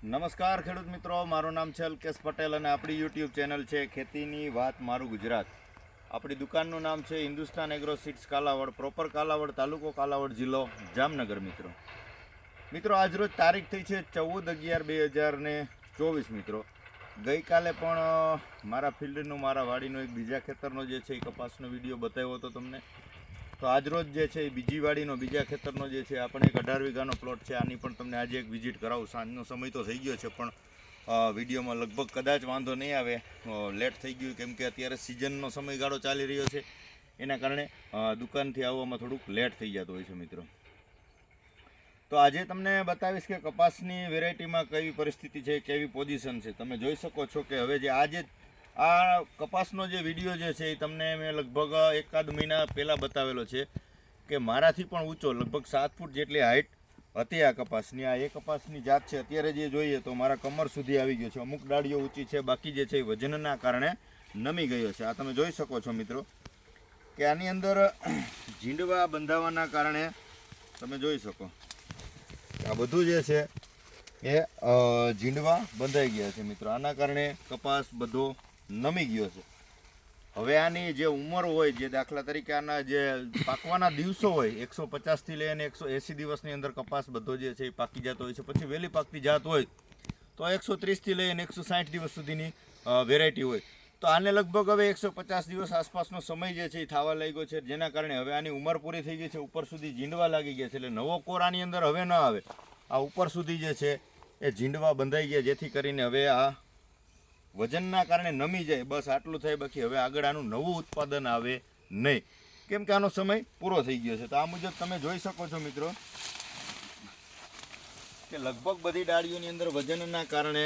નમસ્કાર ખેડૂત મિત્રો, મારું નામ છે અલ્કેશ પટેલ અને આપણી યુટ્યુબ ચેનલ છે ખેતીની વાત મારું ગુજરાત. આપણી દુકાનનું નામ છે Hindustan agro seeds Kalavad proper Kalavad, તાલુકો કાલાવડ જિલ્લો, જામનગર મિત્રો. મિત્રો આજરોજ તારીખ થઈ છે ચૌદ અગિયાર બે હજાર ને ચોવીસ મિત્રો. ગઈકાલે પણ મારા ફિલ્ડનું, મારા વાડીનો એક બીજા ખેતરનો જે છે એ કપાસનો વીડિયો બતાવ્યો હતો તમને. તો આજરોજ જે છે એ બીજી વાડીનો બીજા ખેતરનો જે છે, આપણે એક અઢાર વીઘાનો પ્લોટ છે. આની પણ તમને આજે એક વિઝિટ કરાવું. સાંજનો સમય તો થઈ ગયો છે, પણ વિડીયોમાં લગભગ કદાચ વાંધો નહીં આવે. લેટ થઈ ગયું, કેમ કે અત્યારે સિઝનનો સમયગાળો ચાલી રહ્યો છે. એના કારણે દુકાનથી આવવામાં થોડુંક લેટ થઈ જતું હોય છે, મિત્રો. તો આજે તમને બતાવીશ કે કપાસની વેરાયટીમાં કેવી પરિસ્થિતિ છે, કેવી પોઝિશન છે. તમે જોઈ શકો છો કે હવે જે આજે આ કપાસનો જે વીડિયો જે છે એ તમને મેં લગભગ એકાદ મહિના પહેલાં બતાવેલો છે કે મારાથી પણ ઊંચો, લગભગ સાત ફૂટ જેટલી હાઇટ હતી આ કપાસની. આ એ કપાસની જાત છે, અત્યારે જે જોઈએ તો મારા કમર સુધી આવી ગયો છે. અમુક ડાળીઓ ઊંચી છે, બાકી જે છે એ વજનના કારણે નમી ગયો છે. આ તમે જોઈ શકો છો મિત્રો કે આની અંદર ઝીંડવા બંધાવાના કારણે તમે જોઈ શકો. આ બધું જે છે એ ઝીંડવા બંધાઈ ગયા છે મિત્રો. આના કારણે કપાસ બધો નમી ગયો છે. હવે આની જે ઉંમર હોય, જે દાખલા તરીકે આના જે પાકવાના દિવસો હોય, એકસો પચાસથી લઈને એકસો એંસી દિવસની અંદર કપાસ બધો જે છે એ પાકી જતો હોય છે. પછી વહેલી પાકતી જાત હોય, તો એકસો ત્રીસથી લઈને એકસો સાઠ દિવસ સુધીની વેરાયટી હોય. તો આને લગભગ હવે એકસો પચાસ દિવસ આસપાસનો સમય જે છે એ થવા લાગ્યો છે, જેના કારણે હવે આની ઉંમર પૂરી થઈ ગઈ છે. ઉપર સુધી ઝીંડવા લાગી ગયા છે, એટલે નવો કોર આની અંદર હવે ન આવે. આ ઉપર સુધી જે છે એ ઝીંડવા બંધાઈ ગયા, જેથી કરીને હવે આ વજનના કારણે નમી જાય, બસ આટલું થાય, બાકી હવે આગળ આનું નવું ઉત્પાદન આવે નહીં. કેમ કે આનો સમય પૂરો થઈ ગયો છે. તો આ મુજબ તમે જોઈ શકો છો મિત્રો કે લગભગ બધી ડાળીઓની અંદર વજનના કારણે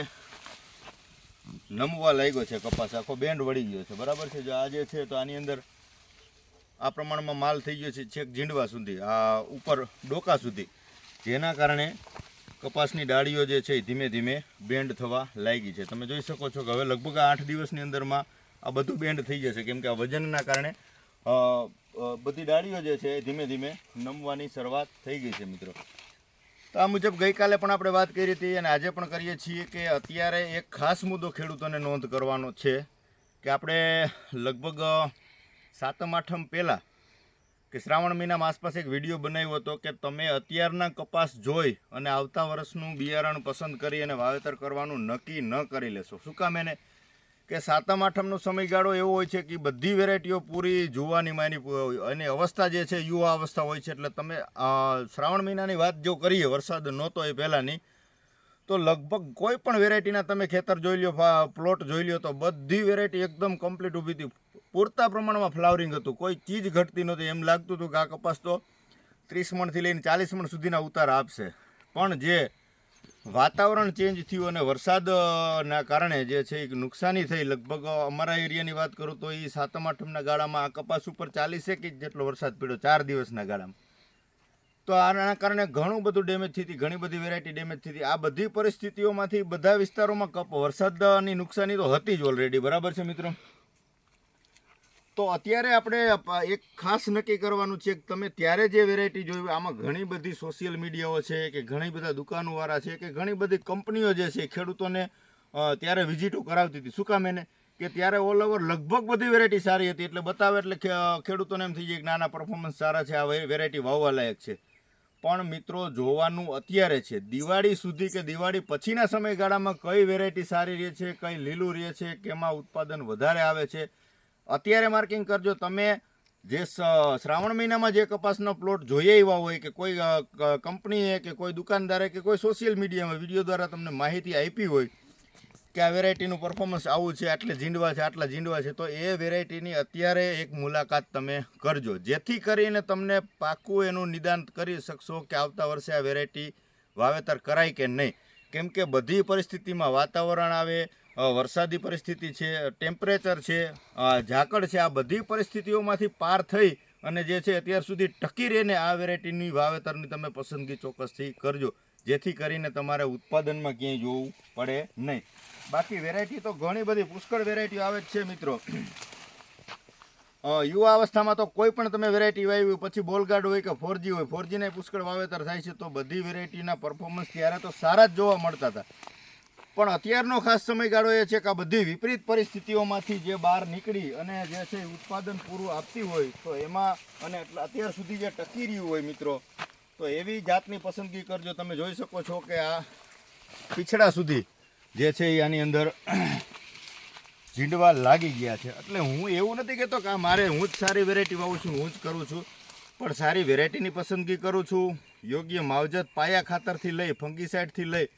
નમવા લાગ્યો છે કપાસ. આખો બેન્ડ વળી ગયો છે. બરાબર છે? જો આ જે છે તો આની અંદર આ પ્રમાણમાં માલ થઈ ગયો છે છેક ઝીંડવા સુધી, આ ઉપર ડોકા સુધી. જેના કારણે કપાસની ડાળીઓ જે છે એ ધીમે ધીમે બેન્ડ થવા લાગી છે. તમે જોઈ શકો છો કે હવે લગભગ આઠ દિવસની અંદરમાં આ બધું બેન્ડ થઈ જશે. કેમ કે આ વજનના કારણે બધી ડાળીઓ જે છે એ ધીમે ધીમે નમવાની શરૂઆત થઈ ગઈ છે મિત્રો. તો આ મુજબ ગઈકાલે પણ આપણે વાત કરી હતી અને આજે પણ કરીએ છીએ કે અત્યારે એક ખાસ મુદ્દો ખેડૂતોને નોંધ કરવાનો છે કે આપણે લગભગ સાતમ આઠમ પહેલાં કે શ્રાવણ મહિનામાં આસપાસ એક વીડિયો બનાવ્યો હતો કે તમે અત્યારના કપાસ જોઈ અને આવતા વર્ષનું બિયારણ પસંદ કરી અને વાવેતર કરવાનું નક્કી ન કરી લેશો. શું કામ એને? કે સાતમ આઠમનો સમયગાળો એવો હોય છે કે બધી વેરાયટીઓ પૂરી જોવાની માની અને અવસ્થા જે છે, યુવા અવસ્થા હોય છે, એટલે તમે શ્રાવણ મહિનાની વાત જો કરીએ, વરસાદ નહોતો એ પહેલાંની, તો લગભગ કોઈ પણ વેરાયટીના તમે ખેતર જોઈ લો પ્લોટ જોઈ લો તો બધી વેરાયટી એકદમ કમ્પ્લીટ ઊભી હતી. પૂરતા પ્રમાણમાં ફ્લાવરિંગ હતું. કોઈ ચીજ ઘટતી નહોતી. એમ લાગતું હતું કે આ કપાસ તો ત્રીસ મણથી લઈને ચાલીસ મણ સુધીના ઉતાર આપશે. પણ જે વાતાવરણ ચેન્જ થયું અને વરસાદના કારણે જે છે એક નુકસાની થઈ. લગભગ અમારા એરિયાની વાત કરું તો એ સાતમ, આઠમના ગાળામાં આ કપાસ ઉપર ચાલીસેક ઇંચ જેટલો વરસાદ પડ્યો ચાર દિવસના ગાળામાં. તો આના કારણે ઘણું બધું ડેમેજ થઈ હતી ઘણી બધી વેરાયટી ડેમેજ થઈ હતી આ બધી પરિસ્થિતિઓમાંથી બધા વિસ્તારોમાં કપ વરસાદની નુકસાની તો હતી જ ઓલરેડી બરાબર છે મિત્રો? તો અત્યારે આપણે એક ખાસ નક્કી કરવાનું છે કે તમે ત્યારે જે વેરાયટી જોઈ, આમાં ઘણી બધી સોશિયલ મીડિયાઓ છે કે ઘણી બધા દુકાનોવાળા છે કે ઘણી બધી કંપનીઓ જે છે ખેડૂતોને ત્યારે વિઝિટો કરાવતી હતી. શું કામ એને? કે ત્યારે ઓલ ઓવર લગભગ બધી વેરાયટી સારી હતી. એટલે બતાવે એટલે ખેડૂતોને એમ થઈ જાય કે નાના પરફોર્મન્સ સારા છે, આ વેરાયટી વાવવા લાયક છે. પણ મિત્રો, જોવાનું અત્યારે છે. દિવાળી સુધી કે દિવાળી પછીના સમયગાળામાં કઈ વેરાયટી સારી રહે છે, કઈ લીલું રહે છે, કેમાં ઉત્પાદન વધારે આવે છે અત્યારે માર્કિંગ કરજો. તમે જે શ્રાવણ મહિનામાં જે કપાસનો પ્લોટ જોઈએ એવા હોય કે કોઈ કંપનીએ કે કોઈ દુકાનદારે કે કોઈ સોશિયલ મીડિયામાં વીડિયો દ્વારા તમને માહિતી આપી હોય કે આ વેરાયટીનું પરફોર્મન્સ આવું છે, આટલે ઝીંડવા છે, આટલા ઝીંડવા છે, તો એ વેરાયટીની અત્યારે એક મુલાકાત તમે કરજો. જેથી કરીને તમને પાકું એનું નિદાન કરી શકશો કે આવતા વર્ષે આ વેરાયટી વાવેતર કરાય કે નહીં. કેમ કે બધી પરિસ્થિતિમાં વાતાવરણ આવે વરસાદી પરિસ્થિતિ છે, ટેમ્પરેચર છે ઝાકળ છે, આ બધી પરિસ્થિતિઓમાંથી પાર થઈ અને જે છે અત્યાર સુધી ટકી રહીને આ વેરાયટીની વાવેતરની તમે પસંદગી ચોક્કસથી કરજો. જેથી કરીને તમારે ઉત્પાદનમાં ક્યાંય જોવું પડે નહીં. બાકી વેરાયટી તો ઘણી બધી પુષ્કળ વેરાયટીઓ આવે જ છે મિત્રો. યુવા અવસ્થામાં તો કોઈ પણ તમે વેરાયટી વાવી, પછી બોલગાર્ડ હોય કે ફોરજી હોય, ફોરજીને પુષ્કળ વાવેતર થાય છે, તો બધી વેરાયટીના પરફોર્મન્સ ત્યારે તો સારા જ જોવા મળતા હતા. પણ અત્યારનો ખાસ સમયગાળો એ છે કે આ બધી વિપરીત પરિસ્થિતિઓમાંથી જે બહાર નીકળી અને જે છે ઉત્પાદન પૂરું આપતી હોય, તો એમાં અને અત્યાર સુધી જે ટકી રહ્યું હોય મિત્રો, તો એવી જાતની પસંદગી કરજો. તમે જોઈ શકો છો કે આ પીછડા સુધી જે છે એ આની અંદર ઝીંડવા લાગી ગયા છે. એટલે હું એવું નથી કહેતો કે મારે હું જ સારી વેરાયટી વાવું છું, હું જ કરું છું. પણ સારી વેરાયટીની પસંદગી કરું છું. યોગ્ય માવજત પાયા ખાતરથી લઈ ફંગીસાઇડથી લઈ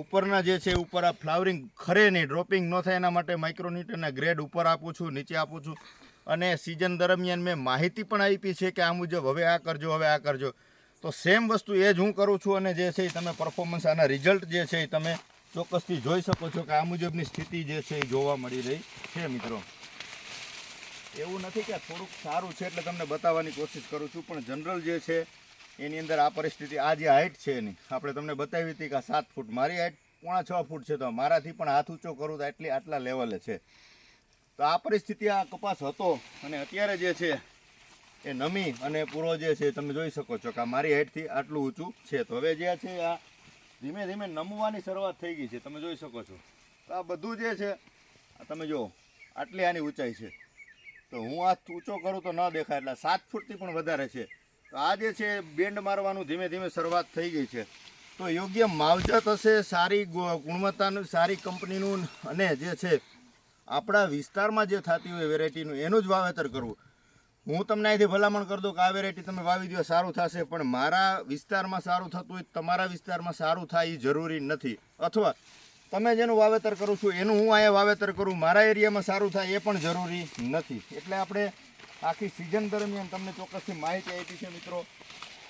ઉપરના જે છે, ઉપર આ ફ્લાવરિંગ ખરે નહીં, ડ્રોપિંગ ન થાય એના માટે માઇક્રોન્યુટનના ગ્રેડ ઉપર આપું છું, નીચે આપું છું. અને સિઝન દરમિયાન મેં માહિતી પણ આપી છે કે આ મુજબ હવે આ કરજો, હવે આ કરજો. તો સેમ વસ્તુ એ જ હું કરું છું અને જે છે એ તમે પરફોર્મન્સ આના રિઝલ્ટ જે છે એ તમે ચોક્કસથી જોઈ શકો છો કે આ મુજબની સ્થિતિ જે છે એ જોવા મળી રહી છે, મિત્રો. એવું નથી કે થોડુંક સારું છે એટલે તમને બતાવવાની કોશિશ કરું છું, પણ જનરલ જે છે એની અંદર આ પરિસ્થિતિ, આ જે હાઇટ છે એની, આપણે તમને બતાવી હતી કે આ સાત ફૂટ, મારી હાઇટ પોણા છ ફૂટ છે, તો મારાથી પણ હાથ ઊંચો કરું તો એટલી આટલા લેવલે છે. તો આ પરિસ્થિતિ આ કપાસ હતો અને અત્યારે જે છે એ નમી અને પૂરો જે છે તમે જોઈ શકો છો કે આ મારી હાઇટથી આટલું ઊંચું છે. તો હવે જે છે આ ધીમે ધીમે નમવાની શરૂઆત થઈ ગઈ છે. તમે જોઈ શકો છો. તો આ બધું જે છે તમે જુઓ, આટલી આની ઊંચાઈ છે. તો હું આ ઊંચો કરું તો ન દેખાય, એટલે સાત ફૂટથી પણ વધારે છે. તો આ જે છે, બેન્ડ મારવાનું ધીમે ધીમે શરૂઆત થઈ ગઈ છે. તો યોગ્ય માવજત હશે, સારી ગુણવત્તાનું, સારી કંપનીનું અને જે છે, આપણા વિસ્તારમાં જે થતી હોય વેરાયટીનું એનું જ વાવેતર કરવું. હું તમને અહીંથી ભલામણ કરી દઉં કે આ વેરાયટી તમે વાવી દો સારું થશે. પણ મારા વિસ્તારમાં સારું થતું હોય તમારા વિસ્તારમાં સારું થાય એ જરૂરી નથી. અથવા તમે જેનું વાવેતર કરું છું, એનું હું અહીંયા વાવેતર કરું, મારા એરિયામાં સારું થાય એ પણ જરૂરી નથી. એટલે આપણે આખી સિઝન દરમિયાન તમને ચોક્કસથી માહિતી આપી છે મિત્રો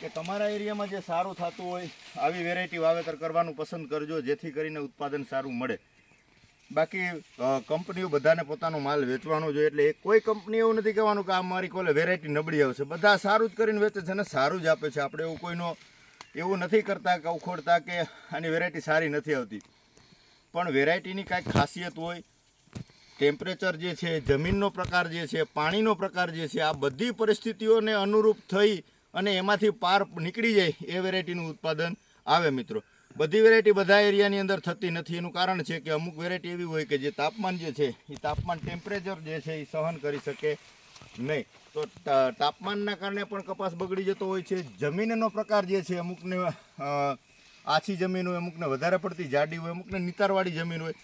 કે તમારા એરિયામાં જે સારું થતું હોય, આવી વેરાયટી વાવેતર કરવાનું પસંદ કરજો, જેથી કરીને ઉત્પાદન સારું મળે. બાકી કંપનીઓ બધાને પોતાનો માલ વેચવાનો જોઈએ એટલે કોઈ કંપની એવું નથી કહેવાનું કે આ મારી કોલે વેરાયટી નબળી આવશે. બધા સારું જ કરીને વેચે છે અને સારું જ આપે છે. આપણે એવું કોઈનો એવું નથી કરતા કે ઉખોડતા કે આની વેરાયટી સારી નથી આવતી. પણ વેરાયટીની કાંઈક ખાસિયત હોય ટેમ્પરેચર જે છે, જમીનનો પ્રકાર જે છે, પાણીનો પ્રકાર જે છે, આ બધી પરિસ્થિતિઓને અનુરૂપ થઈ અને એમાંથી પાર નીકળી જાય એ વેરાયટીનું ઉત્પાદન આવે મિત્રો. બધી વેરાયટી બધા એરિયાની અંદર થતી નથી. એનું કારણ છે કે અમુક વેરાયટી એવી હોય કે જે તાપમાન જે છે, એ તાપમાન ટેમ્પરેચર જે છે, એ સહન કરી શકે નહીં. તો તાપમાનના કારણે પણ કપાસ બગડી જતો હોય છે. જમીનનો પ્રકાર જે છે, અમુકને આછી જમીન હોય, અમુકને વધારે પડતી જાડી હોય, અમુકને નિતારવાળી જમીન હોય.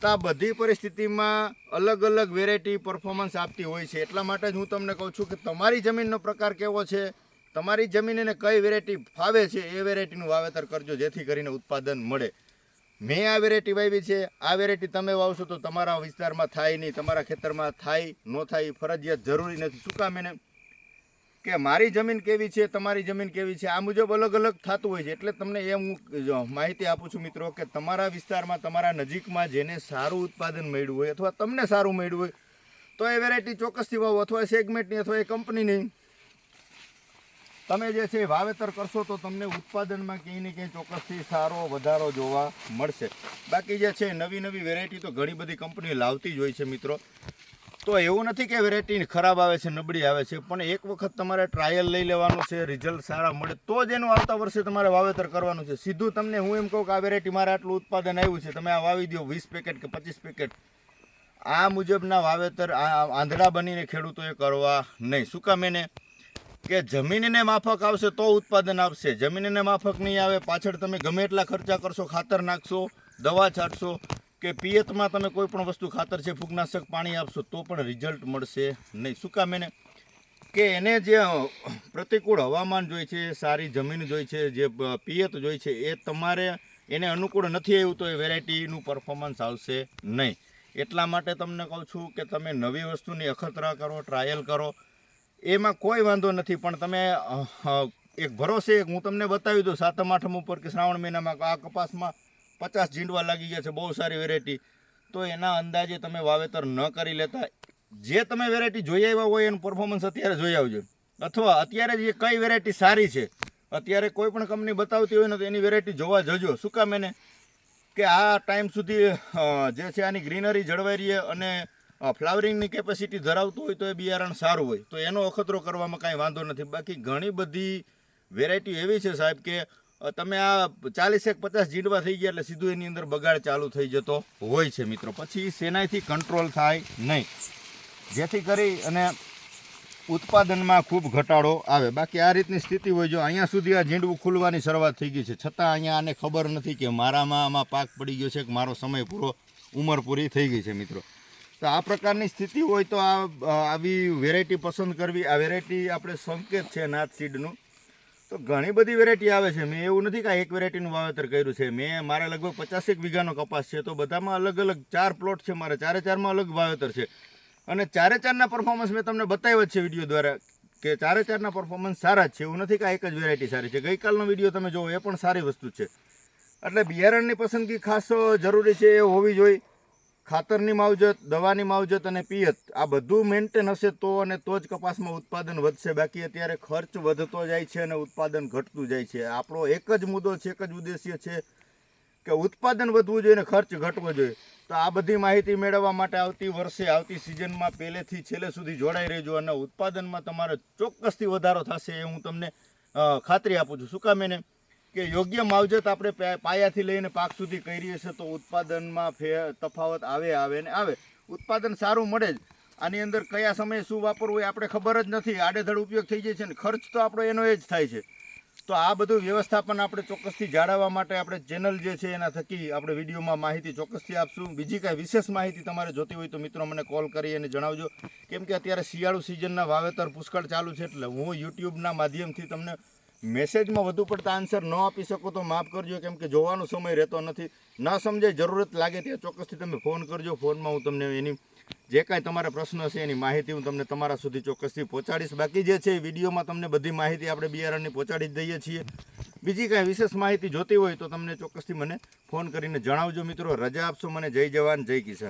તો આ બધી પરિસ્થિતિમાં અલગ અલગ વેરાયટી પરફોર્મન્સ આપતી હોય છે. એટલા માટે જ હું તમને કહું છું કે તમારી જમીનનો પ્રકાર કેવો છે? તમારી જમીનને કઈ વેરાયટી ફાવે છે એ વેરાયટીનું વાવેતર કરજો, જેથી કરીને ઉત્પાદન મળે. મેં આ વેરાયટી વાવી છે, આ વેરાયટી તમે વાવશો તો તમારા વિસ્તારમાં થાય નહીં, તમારા ખેતરમાં થાય, ન થાય ફરજિયાત જરૂરી નથી. શું કામ એને? કે મારી જમીન કેવી છે, તમારી જમીન કેવી છે, આ મુજબ અલગ અલગ થતું હોય છે. એટલે તમને એ હું માહિતી આપું છું મિત્રો કે તમારા વિસ્તારમાં, તમારા નજીકમાં જેને સારું ઉત્પાદન મળ્યું હોય અથવા તમને સારું મળ્યું હોય, તો એ વેરાયટી ચોક્કસથી વાવો, અથવા સેગમેન્ટની અથવા એ કંપનીની તમે જે છે વાવેતર કરશો તો તમને ઉત્પાદનમાં ક્યાંય ને ક્યાંય ચોક્કસથી સારો વધારો જોવા મળશે. બાકી જે છે નવી નવી વેરાયટી તો ઘણી બધી કંપની લાવતી જ હોય છે મિત્રો. તો એવું નથી કે વેરાયટી ખરાબ આવે છે, નબળી આવે છે, પણ એક વખત તમારે ટ્રાયલ લઈ લેવાનું છે રિઝલ્ટ સારા મળે, તો જ એનું આવતા વર્ષે તમારે વાવેતર કરવાનું છે. સીધું તમને હું એમ કહું કે આ વેરાયટી મારે આટલું ઉત્પાદન આવ્યું છે, તમે આ વાવી દો, વીસ પેકેટ કે પચીસ પેકેટ આ મુજબના વાવેતર, આ આંધળા બનીને ખેડૂતોએ કરવા નહીં. શું કામ એને? કે જમીનને માફક આવશે તો ઉત્પાદન આવશે જમીનને માફક નહીં આવે, પાછળ તમે ગમે એટલા ખર્ચા કરશો, ખાતર નાખશો, દવા છાંટશો કે પિયતમાં તમે કોઈ પણ વસ્તુ ખાતર છે, ફૂગનાશક પાણી આપશો, તો પણ રિઝલ્ટ મળશે નહીં. શું કામ એને? કે એને જે પ્રતિકૂળ હવામાન જોઈએ છે, સારી જમીન જોઈ છે, જે પિયત જોઈ છે, એ તમારે એને અનુકૂળ નથી આવ્યું તો એ વેરાયટીનું પરફોર્મન્સ આવશે નહીં. એટલા માટે તમને કહું છું કે તમે નવી વસ્તુની અખતરા કરો ટ્રાયલ કરો એમાં કોઈ વાંધો નથી, પણ તમે એક ભરોસે, એક હું તમને બતાવી દઉં સાતમ, આઠમ ઉપર કે શ્રાવણ મહિનામાં આ કપાસમાં પચાસ ઝીંડવા લાગી ગયા છે, બહુ સારી વેરાયટી તો એના અંદાજે તમે વાવેતર ન કરી લેતા, જે તમે વેરાયટી જોઈ આવ્યા હોય એનું પરફોર્મન્સ અત્યારે જોઈ આવજો. અથવા અત્યારે જે કઈ વેરાયટી સારી છે, અત્યારે કોઈ પણ કંપની બતાવતી હોય ને તો એની વેરાયટી જોવા જજો. શું કામ એને? કે આ ટાઈમ સુધી જે છે આની ગ્રીનરી જળવાઈ રહીએ અને ફ્લાવરિંગની કેપેસિટી ધરાવતું હોય તો એ બિયારણ સારું હોય. તો એનો અખતરો કરવામાં કાંઈ વાંધો નથી. બાકી ઘણી બધી વેરાયટી એવી છે સાહેબ કે તમે આ ચાલીસ એક પચાસ જીંડવા થઈ ગયા એટલે સીધું એની અંદર બગાડ ચાલુ થઈ જતો હોય છે મિત્રો. પછી સેનાઈથી કંટ્રોલ થાય નહીં. જેથી કરી અને ઉત્પાદનમાં ખૂબ ઘટાડો આવે. બાકી આ રીતની સ્થિતિ હોય જો અહીંયા સુધી આ ઝીંડવું ખુલવાની શરૂઆત થઈ ગઈ છે. છતાં અહીંયા આને ખબર નથી કે મારામાં આમાં પાક પડી ગયો છે કે મારો સમય પૂરો, ઉંમર પૂરી થઈ ગઈ છે મિત્રો. તો આ પ્રકારની સ્થિતિ હોય તો આ આવી વેરાયટી પસંદ કરવી, આ વેરાયટી આપણે સંકેત છે નાથ સીડનું. તો ઘણી બધી વેરાયટી આવે છે. મેં એવું નથી કે એક વેરાયટીનું વાવેતર કર્યું છે. મેં મારે લગભગ પચાસેક વીઘાનો કપાસ છે. તો બધામાં અલગ અલગ ચાર પ્લોટ છે મારે. ચારે ચારમાં અલગ વાવેતર છે. અને ચારે ચારના પરફોર્મન્સ મેં તમને બતાવ્યો છે વીડિયો દ્વારા કે ચારે ચારના પરફોર્મન્સ સારા જ છે. એવું નથી કે એક જ વેરાયટી સારી છે. ગઈકાલનો વીડિયો તમે જુઓ એ પણ સારી વસ્તુ છે. એટલે બિયારણની પસંદગી ખાસ જરૂરી છે, એ હોવી જોઈએ. ખાતરની માવજત, દવાની માવજત અને પિયત, આ બધું મેન્ટેન હશે તો અને તો જ કપાસમાં ઉત્પાદન વધશે. બાકી અત્યારે ખર્ચ વધતો જાય છે અને ઉત્પાદન ઘટતું જાય છે. આપણો એક જ મુદ્દો છે, એક જ ઉદ્દેશ્ય છે કે ઉત્પાદન વધવું જોઈએ અને ખર્ચ ઘટવો જોઈએ. તો આ બધી માહિતી મેળવવા માટે આવતી વર્ષે, આવતી સિઝનમાં પહેલેથી છેલ્લે સુધી જોડાઈ રહેજો અને ઉત્પાદનમાં તમારે ચોક્કસથી વધારો થશે એ હું તમને ખાતરી આપું છું. શું કામ એને? કે યોગ્ય માવજત આપણે પાયાથી લઈને પાક સુધી કરીએ છીએ તો ઉત્પાદનમાં ફે તફાવત આવે આવે ને આવે. ઉત્પાદન સારું મળે જ. આની અંદર કયા સમયે શું વાપરવું એ આપણે ખબર જ નથી. આડેધડ ઉપયોગ થઈ જાય છે ને ખર્ચ તો આપણો એનો એ જ થાય છે. તો આ બધું વ્યવસ્થાપન આપણે ચોક્કસથી જાળવવા માટે આપણે ચેનલ જે છે એના થકી આપણે વિડીયોમાં માહિતી ચોક્કસથી આપશું. બીજી કાંઈ વિશેષ માહિતી તમારે જોતી હોય તો મિત્રો મને કોલ કરી અને જણાવજો. કેમ કે અત્યારે શિયાળુ સિઝનના વાવેતર પુષ્કળ ચાલુ છે એટલે હું યુટ્યુબના માધ્યમથી તમને મેસેજમાં વધુ પડતા આન્સર ન આપી શકો તો માફ કરજો, કેમ કે જોવાનો સમય રહેતો નથી. ન સમજાય, જરૂરત લાગે ત્યાં ચોક્કસથી તમે ફોન કરજો. ફોનમાં હું તમને એની, જે કાંઈ તમારા પ્રશ્ન છે એની માહિતી હું તમને તમારા સુધી ચોક્કસથી પહોંચાડીશ. બાકી જે છે એ વિડીયોમાં તમને બધી માહિતી આપણે બિયારણની પહોંચાડી જ દઈએ છીએ. બીજી કાંઈ વિશેષ માહિતી જોતી હોય તો તમને ચોક્કસથી મને ફોન કરીને જણાવજો મિત્રો. રજા આપશો મને. જય જવાન, જય કિસાન.